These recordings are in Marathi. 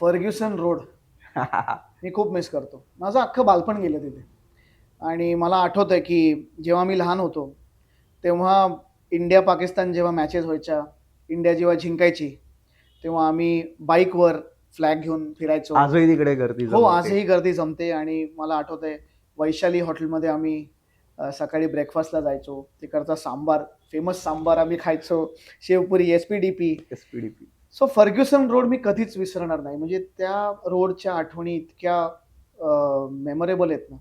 Fergusson road. मी खूप मिस करतो. माझं अख्खं बालपण गेलं तिथे. आणि मला आठवतं आहे की जेव्हा मी लहान होतो तेव्हा इंडिया पाकिस्तान जेव्हा मॅचेस व्हायच्या इंडिया जेव्हा जिंकायची तेव्हा आम्ही बाईकवर फ्लॅग घेऊन फिरायचो. आजही तिकडे गर्दी हो. आजही गर्दी जमते आणि मला आठवत आहे वैशाली हॉटेलमध्ये आम्ही सकाळी ब्रेकफास्टला जायचो. तिकडचा सांबार फेमस सांबार आम्ही खायचो. Sevpuri S P D P SPDP. So Fergusson road मी कधीच विसरणार नाही. म्हणजे त्या रोडच्या आठवणी इतक्या मेमोरेबल आहेत ना.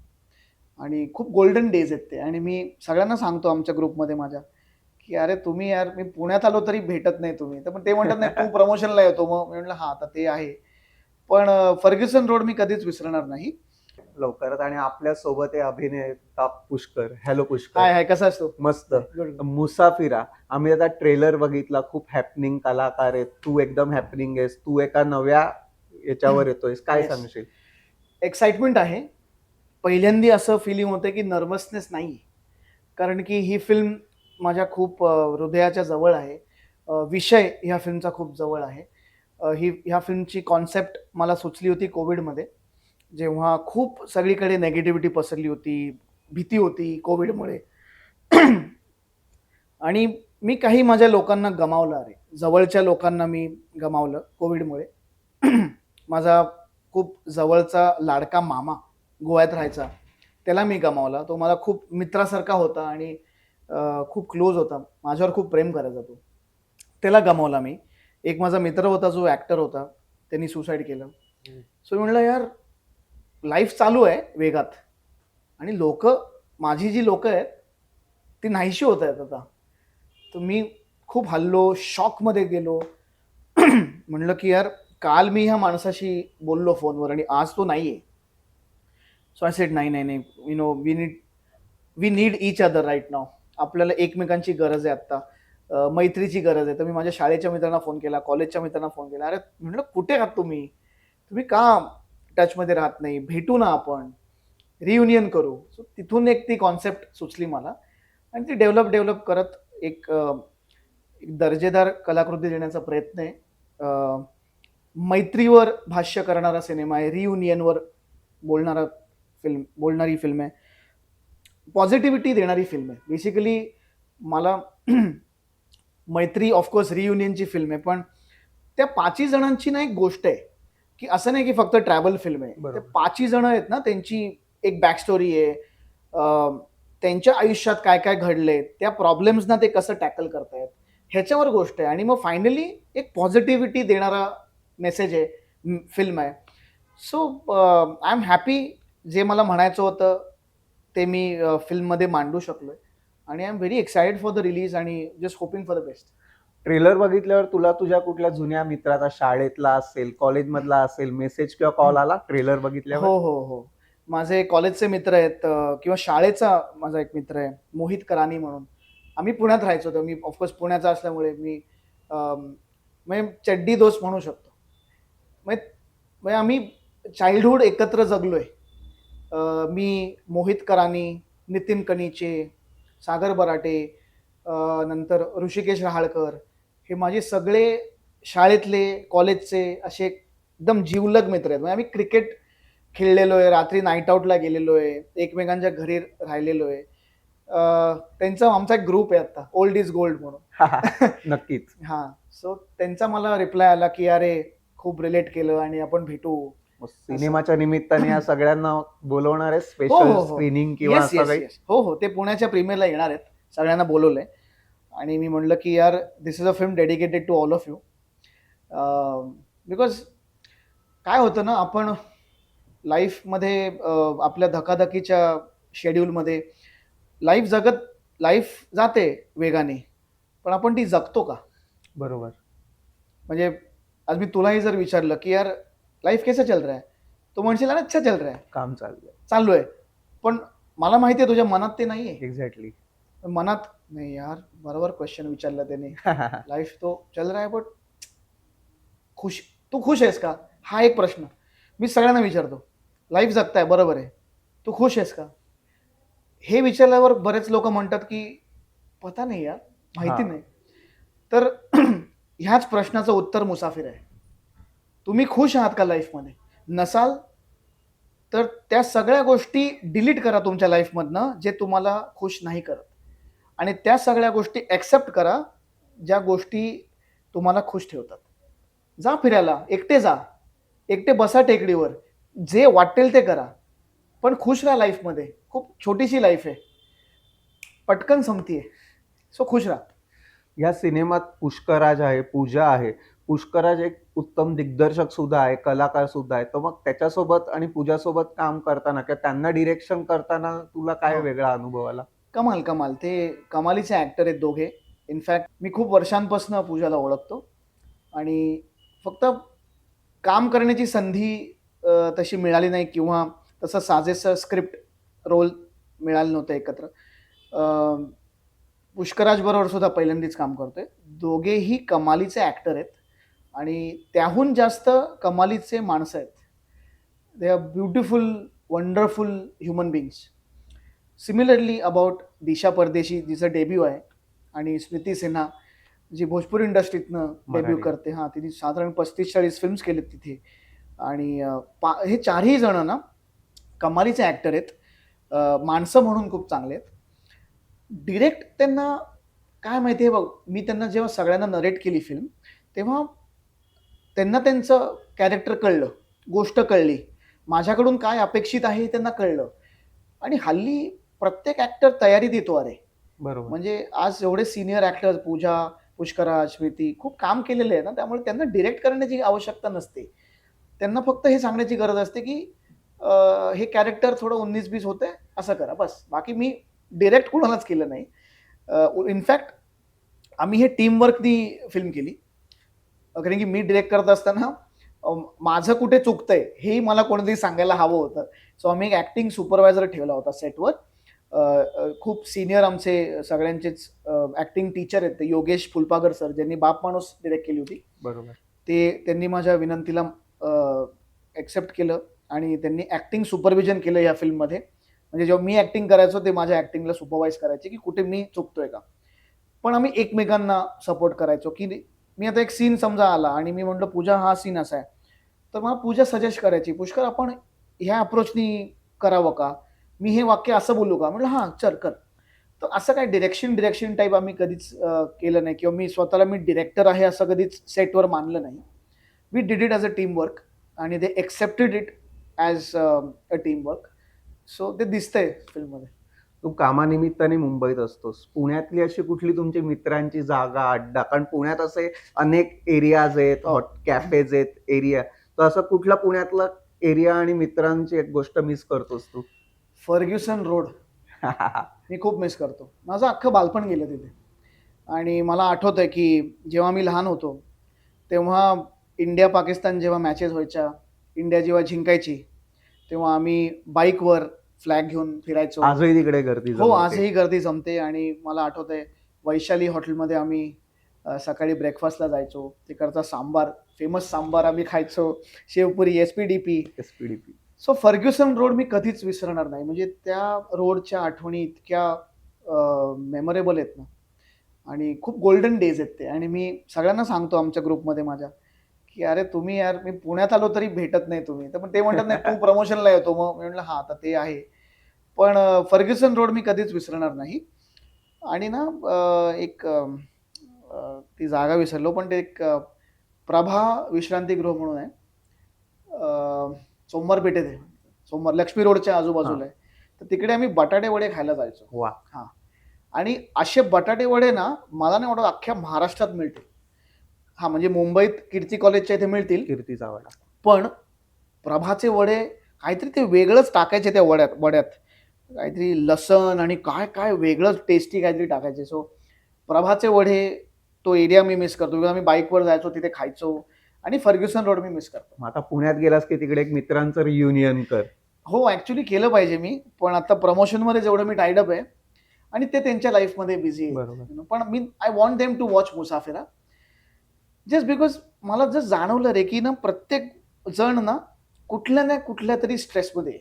आणि खूप गोल्डन डेज आहेत ते. आणि मी सगळ्यांना सांगतो आमच्या ग्रुपमध्ये माझ्या की अरे तुम्ही यार मी पुण्यात आलो तरी भेटत नाही तुम्ही. तर पण ते म्हणतात नाही तू प्रमोशनला येतो. मग मी म्हटलं हा आता ते आहे. पण फर्ग्युसन रोड मी कधीच विसरणार नाही. लवकरच. आणि आपल्यासोबत आहे अभिनेता पुष्कर. हॅलो काय पुष्कर आहे कसा असतो मस्त. मुसाफिरा. आम्ही आता ट्रेलर बघितला. खूप हॅपनिंग कलाकार आहेत. तू एकदम हॅपनिंग आहेस. तू एका नव्या याच्यावर येतोयस. काय Yes. सांगशील? एक्साइटमेंट आहे. पहिल्यांदी असं फिलिंग होतं की नर्वसनेस नाही कारण की ही फिल्म माझ्या खूप अ, हृदयाच्या जवळ आहे. अ, विषय ह्या फिल्मचा खूप जवळ आहे. अ, ही ह्या फिल्मची कॉन्सेप्ट मला सुचली होती कोविडमध्ये जेव्हा खूप सगळीकडे नेगेटिव्हिटी पसरली होती भीती होती कोविडमुळे आणि मी काही माझ्या लोकांना गमावलं अरे जवळच्या लोकांना मी गमावलं कोविडमुळे माझा खूप जवळचा लाडका मामा गोव्यात राहायचा त्याला मी गमावला. तो मला खूप मित्रासारखा होता आणि खूप क्लोज होता. माझ्यावर खूप प्रेम करायचा तो. त्याला गमावला मी. एक माझा मित्र होता जो ॲक्टर होता त्यांनी सुसाईड केलं. सो म्हणलं यार लाईफ चालू आहे वेगात. आणि लोक माझी जी लोक आहेत ती नाहीशी होत आहेत आता. तर मी खूप हल्लो शॉकमध्ये गेलो. म्हणलं की यार काल मी ह्या माणसाशी बोललो फोनवर आणि आज तो नाही आहे सो आय सेट नाही नाही नाही. You know we need we need each other right now आपल्याला एकमेकांची गरज आहे आत्ता. मैत्रीची गरज आहे. तर मी माझ्या शाळेच्या मित्रांना फोन केला कॉलेजच्या मित्रांना फोन केला. अरे म्हटलं कुठे आहात तुम्ही? तुम्ही का टचमध्ये राहत नाही. भेटू ना आपण. रियुनियन करू. सो तिथून एक ती कॉन्सेप्ट सुचली मला. आणि ती डेव्हलप डेव्हलप करत एक एक दर्जेदार कलाकृती देण्याचा प्रयत्न आहे. मैत्रीवर भाष्य करणारा सिनेमा आहे. रियुनियनवर बोलणारा फिल्म बोलणारी फिल्म आहे. पॉझिटिव्हिटी देणारी फिल्म आहे. बेसिकली मला मैत्री ऑफकोर्स रियुनियनची फिल्म आहे. पण त्या पाचही जणांची ना एक गोष्ट आहे. की असं नाही की फक्त ट्रॅव्हल फिल्म आहे. ते पाचही जण आहेत ना त्यांची एक बॅक स्टोरी आहे त्यांच्या आयुष्यात काय काय घडले त्या प्रॉब्लेम्सना ते कसं टॅकल करतायत ह्याच्यावर गोष्ट आहे. आणि मग फायनली एक पॉझिटिव्हिटी देणारा मेसेज आहे फिल्म आहे. सो आय एम हॅपी जे मला म्हणायचं होतं ते मी फिल्ममध्ये मांडू शकलोय. आणि I am very excited for the release आणि just hoping for the best trailer बघितल्यावर तुला तुझ्या कुठल्या जुन्या मित्राचा शाळेतला असेल कॉलेजमधला असेल मेसेज किंवा कॉल आला ट्रेलर बघितल्यावर? हो हो हो. माझे कॉलेजचे मित्र आहेत अं, किंवा शाळेचा माझा एक मित्र आहे मोहित करानी म्हणून. आम्ही पुण्यात राहायचो तर मी ऑफकोर्स पुण्याचा असल्यामुळे मी अं, म्हणजे चड्डी दोस्त म्हणू शकतो. म्हणजे म्हणजे आम्ही चाइल्डहुड एकत्र जगलोय. अं, मी मोहित करानी नितीन कनीचे सागर बराटे अं, नंतर ऋषिकेश रहाळकर हे माझे सगळे शाळेतले कॉलेजचे असे एकदम जीवलग मित्र आहेत. म्हणजे आम्ही क्रिकेट खेळलेलो आहे रात्री नाईट आऊटला गेलेलो आहे एकमेकांच्या घरी राहिलेलो आहे त्यांचा आमचा एक ग्रुप आहे आता ओल्ड इज गोल्ड म्हणून. नक्कीच. हा. सो त्यांचा मला रिप्लाय आला की अरे खूप रिलेट केलं आणि आपण भेटू. सिनेमाच्या निमित्ताने या सगळ्यांना बोलवणार आहे? हो, स्पेशल हो, हो. स्क्रीनिंग किंवा yes, काही? yes. हो हो. ते पुण्याच्या प्रीमियरला येणार आहेत. सगळ्यांना बोलवलंय. आणि मी म्हणलं की यार this is a film dedicated to all of you because काय होतं ना आपण लाईफमध्ये आपल्या धकाधकीच्या शेड्यूलमध्ये लाईफ जगत लाईफ जाते वेगाने पण आपण ती जगतो का? बरोबर. म्हणजे आज मी तुलाही जर विचारलं की यार लाईफ कैसा चल रहा है? तो म्हणशील "अरे, अच्छा चल रहा है. काम चाललंय. चालू आहे पण मला माहिती आहे तुझ्या मनात ते नाही आहे मनात नाही यार बरोबर क्वेश्चन विचारला त्याने. लाईफ तो चल रहा है बट खुश तू खुश आहेस का? हा एक प्रश्न. मी सगळ्यांना विचारतो. लाईफ जगताय बरोबर आहे. तू खुश आहेस का? हे विचारल्यावर बरेच लोक म्हणतात की पता नाही यार माहिती. नाही. तर ह्याच प्रश्नाचं उत्तर मुसाफिर आहे. तुम्ही खुश आहात का लाईफमध्ये नसाल तर त्या सगळ्या गोष्टी डिलीट करा तुमच्या लाईफमधनं जे तुम्हाला खुश नाही करत. आणि त्या सगळ्या गोष्टी ॲक्सेप्ट करा ज्या गोष्टी तुम्हाला खुश ठेवतात. जा फिरायला एकटे जा. एकटे बसा टेकडीवर. जे वाटेल ते करा. पण खुश राहा लाईफमध्ये खूप छोटीशी लाईफ आहे. पटकन संपतीये. सो खुश राहा. या सिनेमात पुष्कराज आहे पूजा आहे. पुष्कराज एक उत्तम दिग्दर्शक सुद्धा आहे कलाकार सुद्धा आहे. तर मग त्याच्यासोबत आणि पूजासोबत काम करताना किंवा त्यांना डिरेक्शन करताना तुला काय हो. वेगळा अनुभव आला? कमाल कमाल. ते कमालीचे ॲक्टर आहेत दोघे. इनफॅक्ट मी खूप वर्षांपासून पूजाला ओळखतो. आणि फक्त काम करण्याची संधी तशी मिळाली नाही किंवा तसं साजेसं स्क्रिप्ट रोल मिळालं नव्हतं एकत्र. पुष्कराजबरोबरसुद्धा पुष्कराजबरोबर सुद्धा पहिल्यांदाच काम करतोय. दोघेही कमालीचे ॲक्टर आहेत. आणि त्याहून जास्त कमालीचे माणसं आहेत. They are beautiful wonderful human beings similarly about Disha Pardeshi जिचं debut आहे आणि स्मृती सिन्हा जी भोजपुरी इंडस्ट्रीतनं डेब्यू. करते. हां तिने साधारण पस्तीस चाळीस फिल्म्स केलेत तिथे. आणि पा हे चारही जण ना कमालीचे ॲक्टर आहेत. माणसं म्हणून खूप चांगले आहेत. डिरेक्ट त्यांना काय माहिती आहे बघ मी त्यांना जेव्हा सगळ्यांना नरेट केली फिल्म तेव्हा त्यांना त्यांचं कॅरेक्टर कळलं गोष्ट कळली. माझ्याकडून काय अपेक्षित आहे हे त्यांना कळलं. आणि हल्ली प्रत्येक ॲक्टर तयारी देतो अरे. बरोबर. म्हणजे आज एवढे सिनियर ॲक्टर्स पूजा पुष्कराज स्मृती खूप काम केलेले आहे ना त्यामुळे त्यांना डिरेक्ट करण्याची आवश्यकता नसते. त्यांना फक्त हे सांगण्याची गरज असते की हे कॅरेक्टर थोडं उन्नीस बीस होते असं करा बस. बाकी मी डिरेक्ट कुणालाच केलं नाही. इनफॅक्ट आम्ही हे टीमवर्कनी फिल्म केली. कारण की मी डिरेक्ट करत असताना माझं कुठे चुकतंय हेही मला कोणीतरी सांगायला हवं होतं. सो आम्ही एक ॲक्टिंग सुपरवायझर ठेवला होता सेटवर खूप सिनियर आमचे सगळ्यांचेच ॲक्टिंग टीचर आहेत. ते योगेश फुलपागर सर ज्यांनी बाप माणूस डिरेक्ट केली होती. बरोबर. ते त्यांनी माझ्या विनंतीला ॲक्सेप्ट केलं आणि त्यांनी ॲक्टिंग सुपरविजन केलं या फिल्ममध्ये म्हणजे जेव्हा मी ॲक्टिंग करायचो ते माझ्या ॲक्टिंगला सुपरवाईज करायचे की कुठे मी चुकतोय का. पण आम्ही एकमेकांना सपोर्ट करायचो की मी आता एक सीन समजा आला आणि मी म्हटलं पूजा हा सीन असा आहे. तर मला पूजा सजेस्ट करायची पुष्कर आपण ह्या अप्रोचनी करावं का? मी हे वाक्य असं बोलू का? म्हटलं हां चल कर. तर असं काय डिरेक्शन डिरेक्शन टाईप आम्ही कधीच केलं नाही. किंवा मी स्वतःला मी डिरेक्टर आहे असं कधीच सेटवर मानलं नाही. We did it as a team work आणि they accepted it as a team work so ते दिसतंय फिल्ममध्ये तू कामानिमित्ताने मुंबईत असतोस पुण्यातली अशी कुठली तुमची मित्रांची जागा अड्डा? कारण पुण्यात असे अनेक एरियाज आहेत हॉट कॅफेज आहेत एरिया तर असं कुठला पुण्यातला एरिया आणि मित्रांची एक गोष्ट मिस करतोस तू? Fergusson road. मी खूप मिस करतो. माझं अख्खं बालपण गेलं तिथे. आणि मला आठवतं आहे की जेव्हा मी लहान होतो तेव्हा इंडिया पाकिस्तान जेव्हा मॅचेस व्हायच्या इंडिया जेव्हा जिंकायची तेव्हा आम्ही बाईकवर फ्लॅग घेऊन फिरायचो. आजही तिकडे गर्दी हो. आजही गर्दी जमते आणि मला आठवत आहे वैशाली हॉटेलमध्ये आम्ही सकाळी ब्रेकफास्टला जायचो. तिकडचा सांबार फेमस सांबार आम्ही खायचो. Sevpuri S P D P SPDP. So Fergusson road मी कधीच विसरणार नाही. म्हणजे त्या रोडच्या आठवणी इतक्या मेमोरेबल आहेत ना. आणि खूप गोल्डन डेज आहेत ते. आणि मी सगळ्यांना सांगतो आमच्या ग्रुपमध्ये माझ्या की अरे तुम्ही यार मी पुण्यात आलो तरी भेटत नाही तुम्ही. तर पण ते म्हणतात नाही तू प्रमोशनला येतो. मग मी म्हटलं हां आता ते आहे. पण फर्ग्युसन रोड मी कधीच विसरणार नाही. आणि ना एक ती जागा विसरलो पण ते एक प्रभा विश्रांतीगृह म्हणून आहे. सोमवार पेठेत आहे. सोमवार लक्ष्मी रोडच्या आजूबाजूला आहे. तर तिकडे आम्ही बटाटे वडे खायला जायचो. वा. आणि असे बटाटे वडे ना मला नाही वाटत अख्ख्या महाराष्ट्रात मिळतील. हा म्हणजे मुंबईत कीर्ती कॉलेजच्या इथे मिळतील. कीर्तीचा वाडा पण प्रभाचे वडे काहीतरी ते वेगळंच टाकायचे त्या वड्यात वड्यात. काहीतरी लसण आणि काय काय वेगळंच टेस्टी काहीतरी टाकायचे. सो प्रभाचे वडे तो एरिया मी मिस करतो. किंवा आम्ही बाईकवर जायचो तिथे खायचो. आणि फर्ग्युसन रोड मी मिस करतो. मग आता पुण्यात गेलास की तिकडे एक मित्रांचं रियुनियन कर. हो ॲक्च्युली केलं पाहिजे मी पण आता प्रमोशनमध्ये जेवढं मी टाईडअप आहे आणि ते त्यांच्या लाईफमध्ये बिझी बरोबर. You know, पण मी I want them to watch Musafira. Just because मला जस्ट जाणवलं रे की ना प्रत्येक जण ना कुठल्या ना कुठल्या तरी स्ट्रेसमध्ये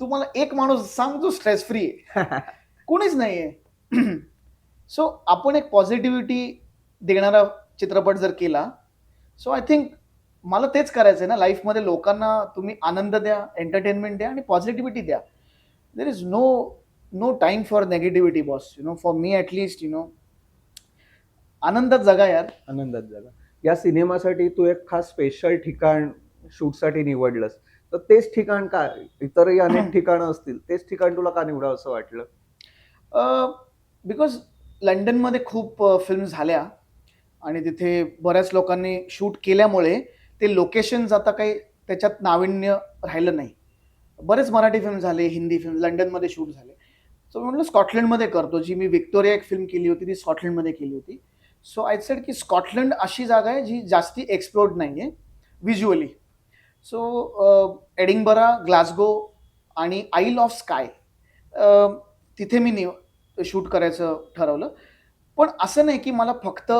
तू मला एक माणूस सांग जो स्ट्रेस फ्री आहे. कोणीच नाही आहे सो आपण एक पॉझिटिव्हिटी देणारा चित्रपट जर केला सो आय थिंक मला तेच करायचं आहे ना लाईफमध्ये लोकांना तुम्ही आनंद द्या एंटरटेनमेंट द्या आणि पॉझिटिव्हिटी द्या. There is no no time for negativity boss you know for me at least you know आनंदात जगा यार. आनंदात झाला या सिनेमासाठी तू एक खास स्पेशल ठिकाण शूटसाठी निवडलंस. तर तेच ठिकाण काय इतरही अनेक ठिकाणं असतील. तेच ठिकाण तुला का निवडावं असं वाटलं? बिकॉज लंडनमध्ये खूप फिल्म झाल्या. आणि तिथे बऱ्याच लोकांनी शूट केल्यामुळे ते लोकेशन्स आता काही त्याच्यात नाविन्य राहिलं नाही. बरेच मराठी फिल्म झाले हिंदी फिल्म लंडनमध्ये शूट झाले. सो मी म्हटलं स्कॉटलंडमध्ये करतो. जी मी विक्टोरिया एक फिल्म केली होती ती स्कॉटलंडमध्ये केली होती. सो आय सेड की स्कॉटलंड अशी जागा आहे जी जास्ती एक्सप्लोर्ड नाही आहे व्हिज्युअली सो एडिंगबरा ग्लासगो आणि आईल ऑफ स्काय तिथे मी निव शूट करायचं ठरवलं. पण असं नाही की मला फक्त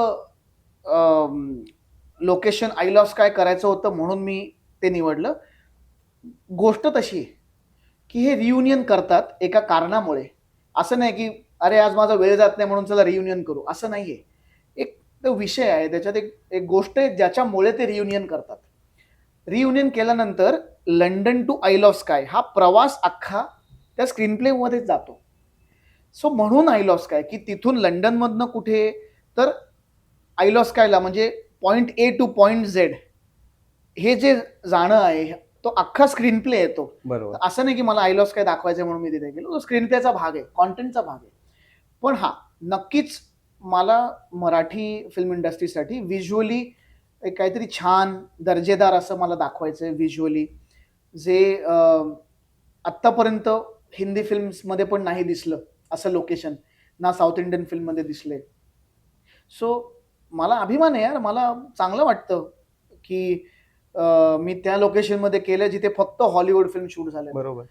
लोकेशन आयलॉस काय करायचं होतं म्हणून मी ते निवडलं. गोष्ट तशी आहे की हे रियुनियन करतात एका कारणामुळे. असं नाही की अरे आज माझा वेळ जात नाही म्हणून चला रियुनियन करू. असं नाही आहे एक तो विषय आहे त्याच्यात एक एक गोष्ट आहे ज्याच्यामुळे ते रियुनियन करतात. रियुनियन केल्यानंतर London to isle of Skye हा प्रवास अख्खा त्या स्क्रीनप्लेमध्येच जातो. सो म्हणून आईल ऑफ स्काय की तिथून लंडनमधनं कुठे? तर आईल ऑफ स्कायला म्हणजे point A to point Z हे जे जाणं आहे तो अख्खा स्क्रीन प्ले येतो बरोबर. असं नाही की मला आय लॉस काय दाखवायचं म्हणून मी तिथे गेलो. तो स्क्रीन प्लेचा भाग आहे कॉन्टेंटचा भाग आहे. पण हा नक्कीच मला मराठी फिल्म इंडस्ट्रीसाठी व्हिज्युअली एक काहीतरी छान दर्जेदार असं मला दाखवायचं आहे व्हिज्युअली जे आत्तापर्यंत हिंदी फिल्म्समध्ये पण नाही दिसलं असं लोकेशन ना साऊथ इंडियन फिल्ममध्ये दिसले सो मला अभिमान आहे यार. मला चांगलं वाटतं की अं, मी त्या लोकेशनमध्ये केलं जिथे फक्त हॉलिवूड फिल्म शूट झाले बरोबर.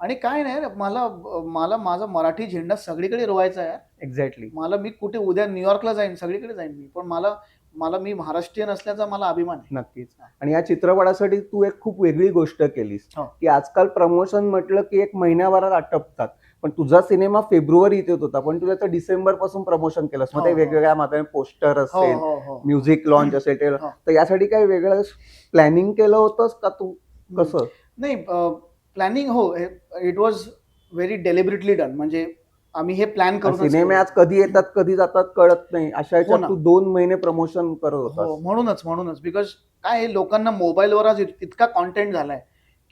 आणि काय नाही रे, मला मला माझा मराठी झेंडा सगळीकडे रोवायचा आहे यार. एक्झॅक्टली मला मी कुठे उद्या न्यूयॉर्कला जाईन सगळीकडे जाईन मी. पण मला मला मी महाराष्ट्रीयन असल्याचा मला अभिमान आहे. नक्कीच. आणि या चित्रपटासाठी तू एक खूप वेगळी गोष्ट केलीस. हो. की आजकाल प्रमोशन म्हटलं की एक महिन्याभरात आटपतात. पण तुझा सिनेमा फेब्रुवारीत येत होता पण तू त्याचं डिसेंबरपासून प्रमोशन केलंस. मग ते हो, हो. वेगवेगळ्या माध्यमे पोस्टर हो असेल म्युझिक लॉन्च असेल ते-. तर यासाठी काही वेगळं प्लॅनिंग केलं होतंस का तू? कसं? नाही प्लॅनिंग हो it was very deliberately done म्हणजे आम्ही हे प्लॅन करून सिनेमे आज कधी येतात कधी जातात कळत नाही. अशा ह्याच्यात ना. तू दोन महिने प्रमोशन करत हो होतास. म्हणूनच म्हणूनच. बिकॉज काय लोकांना मोबाईलवर आज इत- इतका कॉन्टेंट झालाय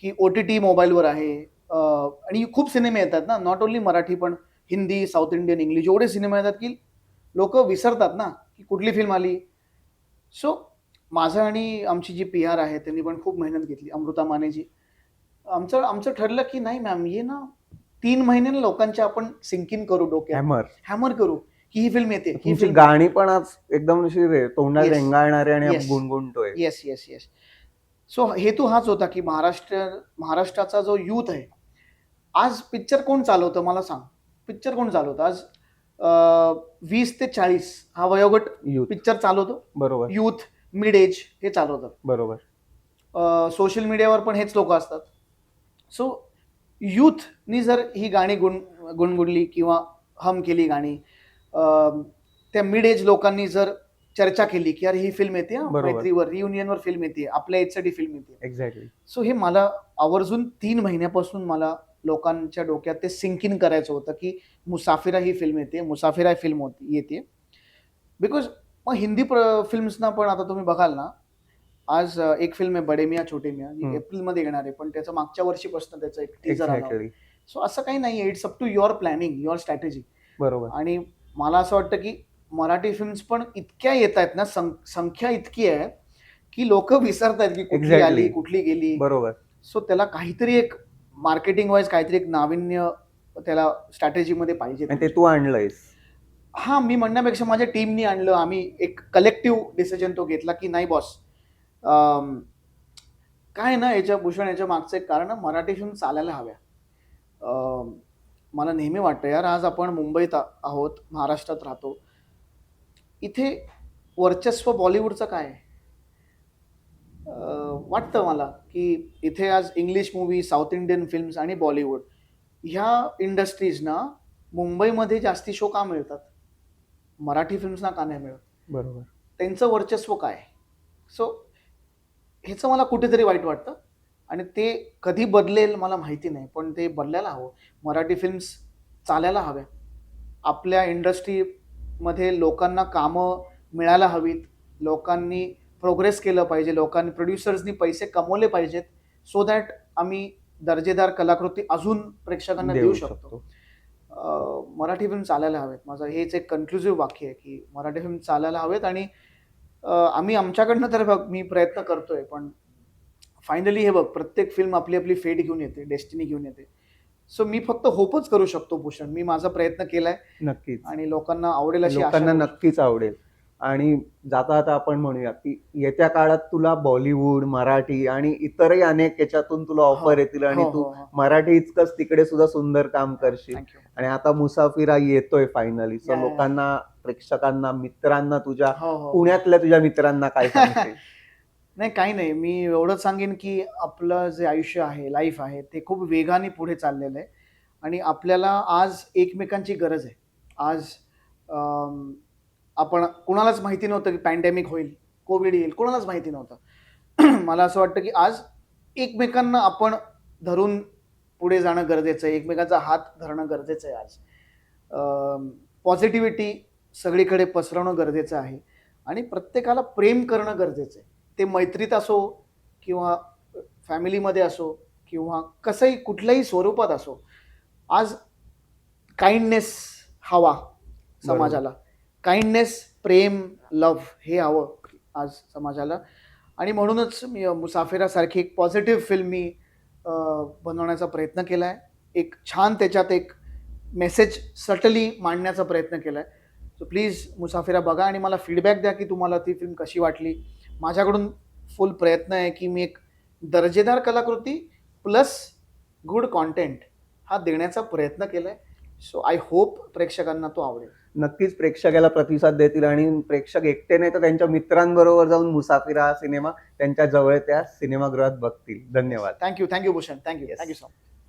की ओ टी टी मोबाईलवर आहे आणि खूप सिनेमे येतात ना नॉट ओन्ली मराठी पण हिंदी साऊथ इंडियन इंग्लिश एवढे सिनेमे येतात की लोक विसरतात ना की कुठली फिल्म आली. सो माझं आणि आमची जी पी आर आहे त्यांनी पण खूप मेहनत घेतली अमृता मानेजी. आमचं आमचं ठरलं की नाही मॅम ये ना तीन महिन्यानं लोकांच्या आपण सिंकिंग करू डोक्यात. हॅमर हॅमर करू की ही फिल्म येते ही फिल्म गाणी पण आज एकदम तोंडात. रेंगाळणारे आणि. गुणगुणतोय. येस येस येस सो हेतू हाच होता की महाराष्ट्र महाराष्ट्राचा जो युथ आहे आज पिक्चर कोण चालवतं मला सांग. पिक्चर कोण चालवतं? आज वीस ते चाळीस हा वयोगट पिक्चर चालवतो. बरोबर. युथ मिड एज हे चालवतं बरोबर. सोशल मीडियावर पण हेच लोक असतात. सो यूथनी जर ही गाणी गुण गुणगुणली किंवा हम केली गाणी अं, त्या मिड एज लोकांनी जर चर्चा केली की अरे ही फिल्म येते बरोबर. मैत्रीवर रियुनियनवर फिल्म येते आपल्या एजसाठी फिल्म येते. एक्झॅक्टली सो हे मला आवर्जून तीन महिन्यापासून मला लोकांच्या डोक्यात ते सिंक इन करायचं होतं की मुसाफिरा ही फिल्म येते मुसाफिरा फिल्म होती येते. बिकॉज मग हिंदी फिल्म्सना पण आता तुम्ही बघाल ना आज एक फिल्म आहे बडे मिया छोटे मिया जी. एप्रिलमध्ये येणार आहे पण त्याचं मागच्या वर्षीपासून त्याचं एक टीजर आला. सो असं काही नाही it's up to your planning your strategy बरोबर. आणि मला असं वाटतं की मराठी फिल्म्स पण इतक्या येत आहेत ना संख्या इतकी आहे की लोक विसरत आहेत की कुठली. आली कुठली गेली. बरोबर. सो त्याला काहीतरी एक मार्केटिंग वाईज काहीतरी एक नाविन्य त्याला स्ट्रॅटेजीमध्ये पाहिजे. आणि ते तू आणलंयस. हा मी म्हणण्यापेक्षा माझ्या टीमनी आणलं. आम्ही एक कलेक्टिव्ह डिसिजन तो घेतला की नाही बॉस काय ना याच्या भूषण याच्या मागचं एक कारण आहे, मराठी फिल्म चालायला हव्या. मला नेहमी वाटतं यार आज आपण मुंबईत आहोत महाराष्ट्रात राहतो. इथे वर्चस्व बॉलिवूडचं काय आहे? वाटतं मला की इथे आज English movie South Indian films आणि बॉलिवूड ह्या इंडस्ट्रीजना मुंबईमध्ये जास्ती शो का मिळतात? मराठी फिल्म्सना का नाही मिळत? बरोबर. त्यांचं वर्चस्व काय? सो ह्याचं मला कुठेतरी वाईट वाटतं आणि ते कधी बदलेल मला माहिती नाही पण ते बदलायला हवं. मराठी फिल्म्स चालायला हव्या. आपल्या इंडस्ट्रीमध्ये लोकांना कामं मिळायला हवीत लोकांनी प्रोग्रेस केलं पाहिजे लोकांनी प्रोड्युसर्सनी पैसे कमवले पाहिजेत सो दॅट आम्ही दर्जेदार कलाकृती अजून प्रेक्षकांना देऊ शकतो. मराठी फिल्म चालायला हवेत. माझं हेच एक कन्क्लुझिव्ह वाक्य आहे की मराठी फिल्म चालायला हवेत आणि आम्ही आमच्याकडनं तर बघ मी प्रयत्न करतोय पण फायनली हे बघ प्रत्येक फिल्म आपली आपली फेट घेऊन येते डेस्टिनी घेऊन येते. सो मी फक्त होपच करू शकतो भूषण. मी माझा प्रयत्न केलाय. नक्कीच. आणि लोकांना आवडेल अशी लोकांना नक्कीच आवडेल. आणि जाता जाता आपण म्हणूया की येत्या काळात तुला बॉलिवूड मराठी आणि इतरही अनेक याच्यातून तुला ऑफर येतील आणि हो, तू हो, हो. मराठी इतकंच तिकडे सुद्धा सुंदर काम करशील. आणि आता मुसाफिरा येतोय फायनली सो. लोकांना प्रेक्षकांना मित्रांना तुझ्या हो, हो. पुण्यातल्या तुझ्या मित्रांना काय सांगशील नाही काही नाही मी एवढंच सांगेन की आपलं जे आयुष्य आहे लाईफ आहे ते खूप वेगाने पुढे चाललेलं आहे आणि आपल्याला आज एकमेकांची गरज आहे आज आपण कुणालाच माहिती नव्हतं की पॅन्डेमिक होईल कोविड येईल कोणालाच माहिती नव्हतं. मला असं वाटतं की आज एकमेकांना आपण धरून पुढे जाणं गरजेचं आहे एकमेकांचा हात धरणं गरजेचं आहे आज. पॉझिटिव्हिटी सगळीकडे पसरवणं गरजेचं आहे आणि प्रत्येकाला प्रेम करणं गरजेचं आहे. ते मैत्रीत असो किंवा फॅमिलीमध्ये असो किंवा कसंही कुठल्याही स्वरूपात असो आज काइंडनेस हवा समाजाला. काइंडनेस प्रेम लव्ह हे हवं आज समाजाला. आणि म्हणूनच मी मुसाफिरासारखी एक पॉझिटिव्ह फिल्म मी बनवण्याचा प्रयत्न केला आहे एक छान त्याच्यात एक मेसेज सटली मांडण्याचा प्रयत्न केला आहे सो प्लीज मुसाफिरा बघा आणि मला फीडबॅक द्या की तुम्हाला ती फिल्म कशी वाटली. माझ्याकडून फुल प्रयत्न आहे की मी एक दर्जेदार कलाकृती प्लस गुड कॉन्टेंट हा देण्याचा प्रयत्न केला आहे सो आय होप प्रेक्षकांना तो आवडेल. नक्कीच प्रेक्षकाला प्रतिसाद देतील आणि प्रेक्षक एकटे नाही तर त्यांच्या मित्रांबरोबर जाऊन मुसाफिरा हा सिनेमा त्यांच्या जवळ त्या सिनेमागृहात बघतील. धन्यवाद. Thank you thank you Bhushan. Thank you. Thank you so much